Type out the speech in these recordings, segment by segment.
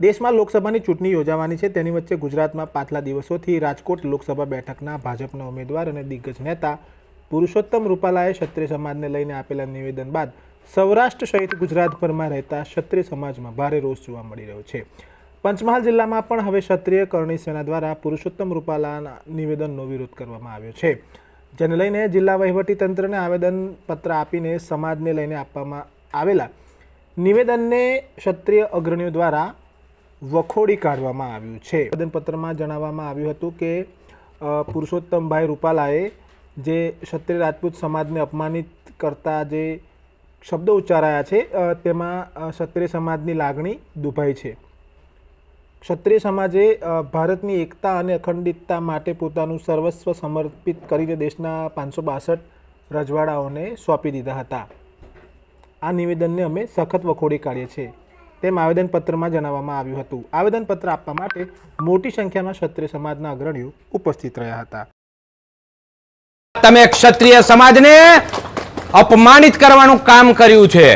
દેશમાં લોકસભાની ચૂંટણી યોજાવાની છે. તેની વચ્ચે ગુજરાતમાં પાછલા દિવસોથી રાજકોટ લોકસભા બેઠકના ભાજપના ઉમેદવાર અને દિગ્ગજ નેતા પુરુષોત્તમ રૂપાલાએ ક્ષત્રિય સમાજને લઈને આપેલા નિવેદન બાદ સૌરાષ્ટ્ર સહિત ગુજરાતભરમાં રહેતા ક્ષત્રિય સમાજમાં ભારે રોષ જોવા મળી રહ્યો છે. પંચમહાલ જિલ્લામાં પણ હવે ક્ષત્રિય કરણી સેના દ્વારા પુરુષોત્તમ રૂપાલાના નિવેદનનો વિરોધ કરવામાં આવ્યો છે. જેને લઈને જિલ્લા વહીવટીતંત્રને આવેદનપત્ર આપીને સમાજને લઈને આપવામાં આવેલા નિવેદનને ક્ષત્રિય અગ્રણીઓ દ્વારા વખોડી કાઢવામાં આવ્યું છે. આવેદનપત્રમાં જણાવવામાં આવ્યું હતું કે પુરુષોત્તમભાઈ રૂપાલાએ જે ક્ષત્રિય રાજપૂત સમાજને અપમાનિત કરતા જે શબ્દો ઉચ્ચારાયા છે તેમાં ક્ષત્રિય સમાજની લાગણી દુભાઈ છે. ક્ષત્રિય સમાજે ભારતની એકતા અને અખંડિતતા માટે પોતાનું સર્વસ્વ સમર્પિત કરીને દેશના પાંચસો બાસઠ રજવાડાઓને સોંપી દીધા હતા. આ નિવેદનને અમે સખત વખોડી કાઢીએ છીએ. તેમ આવેદનપત્રમાં જણાવવામાં આવ્યું હતું. આવેદનપત્ર આપવા માટે મોટી સંખ્યામાં ક્ષત્રિય સમાજના અગ્રણીઓ ઉપસ્થિત રહ્યા હતા. તમે ક્ષત્રિય સમાજને અપમાનિત કરવાનું કામ કર્યું છે.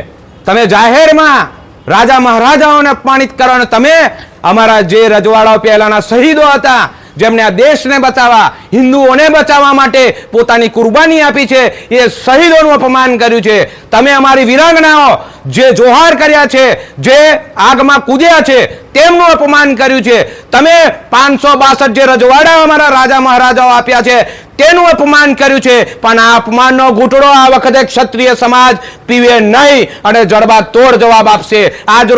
તમે જાહેરમાં રાજા મહારાજાઓને અપમાનિત કરવાનું, તમે અમારા જે રજવાડાઓ પહેલાના શહીદો હતા જેમને આ દેશને બચાવવા, હિન્દુઓને બચાવવા માટે પોતાની કુરબાની આપી છે, એ શહીદોનું અપમાન કર્યું છે. તમે અમારી વિરાંગનાઓ જે જોહાર કર્યા છે, જે આગમાં કૂદ્યા છે, તેમનું અપમાન કર્યું છે. તમે પાંચસો બાસઠ જે રજવાડા અમારા રાજા મહારાજાઓ આપ્યા છે, તેનું અપમાન કર્યું છે. પણ આ અપમાનનો ઘૂંટડો આ વખતે ક્ષત્રિય સમાજ પીવે નહીં અને જડબા તોડ જવાબ આપશે. આજ